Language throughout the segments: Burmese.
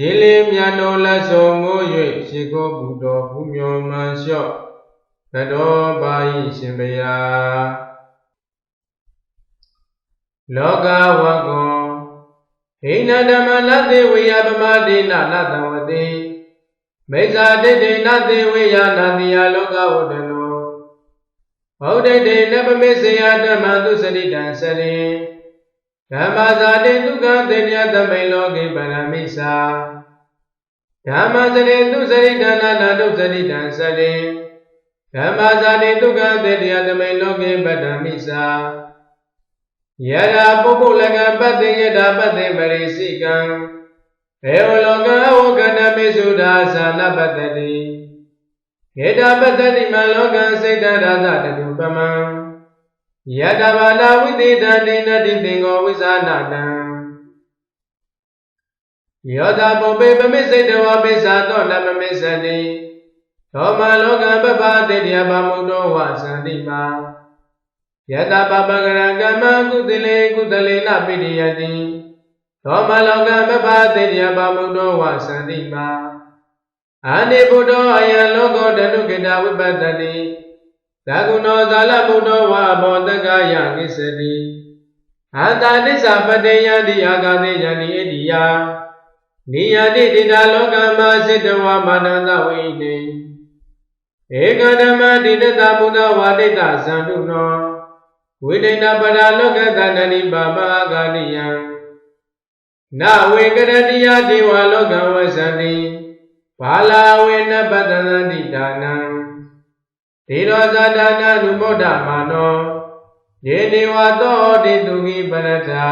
ရေလေမြတ်တော်လက်ဆောင်မိုး၍ရှိခိုးပူတော်ဘုမျောမှန်လျှော့သတော်ပါ၏ရှင်ဘုရားလောကဝကောဟိနဓမ္မနတေဝေယပမတိနနတဝတိမိစ္ဆာတိတေနတေဝေယနာတိယလောကဝတ္တနောဘௌဒိတေနပမေစေယဓမ္မသုစရိတံစရိ ဓမ္မဇာတိဒုက္ခတေညသမိန်လောကေပရမိစ္ဆာဓမ္မစရိသုစရိတနာနာဒုစရိတံစရိဓမ္မဇာတိဒုက္ခတေညသမိန်လောကေပရမိစ္ဆာယရာပုပ္ပုလကပတ္တိယတာပတ္တိပရိစိကံဧဝလောကဝကနမေစုဒါသာနပတ္တိယေတာပတ္တိမလောကစိတ်တရသတတုပမံ ယတဘာနာဝိသေတန္တိနတိသင်္ကောဝိဇာနာတံယောတာပုပေပမိစိတဝပိစ္ဆာသောနပမိစ္ဆတိသောမလောကပပတေတယပမုတောဝသန္တိမာယတပပကရကမ္မကုသလေကုသလေနပိရိယတိသောမလောကပပတေတယပမုတောဝသန္တိမာအာနိဗုဒ္ဓအယံလောကောတနုကေတဝိပတ္တိ သကုဏောသာလဗုဒ္ဓဝါဘောတက္ကယကိစ္စတိအန္တာနိစ္စပတေယတိအာဂတိယတိဣတိယနိယတိတိတာလောကမစိတဝမာနန္တဝိနေဧကဓမ္မတိတတဘုဒ္ဓဝါဒိတသံတုနောဝိဒိဏပရာလောကသန္တနိပါပအာဂတိယံနဝေကရတိယဒေဝလောကဝသန္တိဘာလာဝေနပတ္တနတိဒါနံ ဒေရောဇာဒါနနုမောဒမာနောယေနေဝသောတိတုခိပရထာ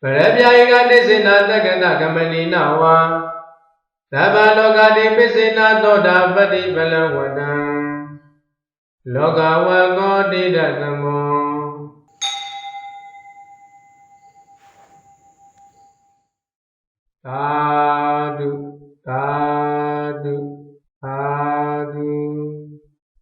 ပရပြာယကတိစေနာတက္ကတကမလီနဝါသဗ္ဗလောကတိပစ္စေနာသောတာပတိပလဝတံလောကဝကောတိတသမောသာ